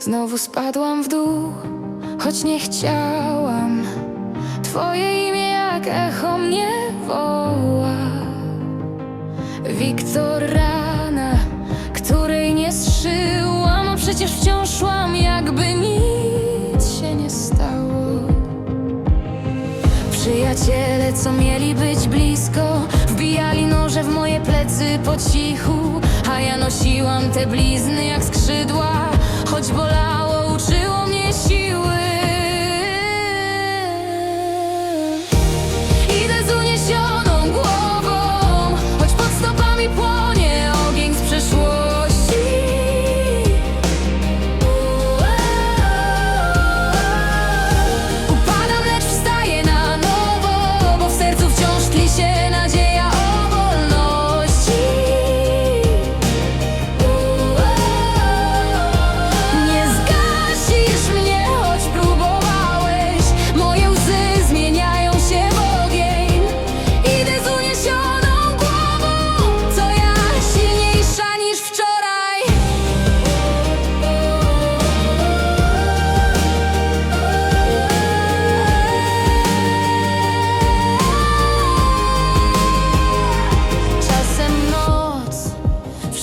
Znowu spadłam w dół, choć nie chciałam. Twoje imię jak echo mnie woła. Wiktor rana, której nie zszyłam, a przecież wciąż szłam, jakby nic się nie stało. Przyjaciele, co mieli być blisko, wbijali noże w moje plecy po cichu, a ja nosiłam te blizny jak skrzydła, choć bolało, uczyło mnie.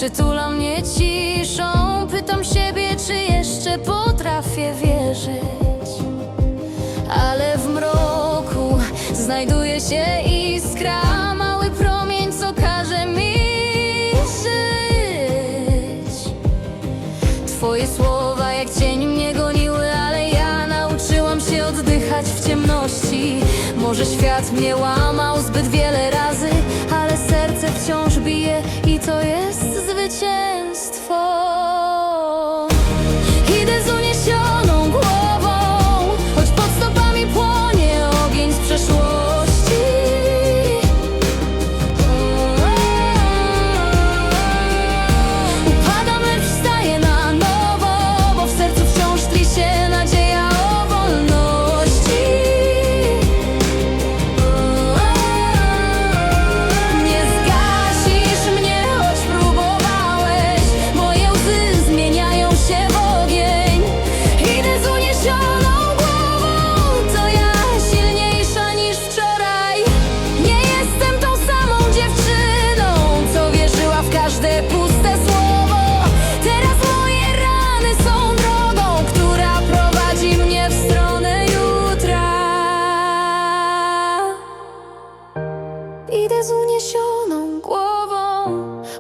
Przytula mnie ciszą. Pytam siebie, czy jeszcze potrafię wierzyć. Ale w mroku znajduje się iskra, mały promień, co każe mi żyć. Twoje słowa jak cień mnie goniły, ale ja nauczyłam się oddychać w ciemności. Może świat mnie łamał zbyt wiele razy, ale serce wciąż bije i to jest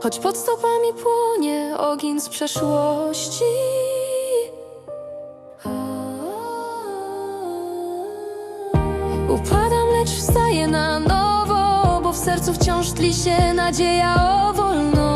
choć pod stopami płonie ogień z przeszłości. Upadam, lecz wstaję na nowo, bo w sercu wciąż tli się nadzieja o wolności.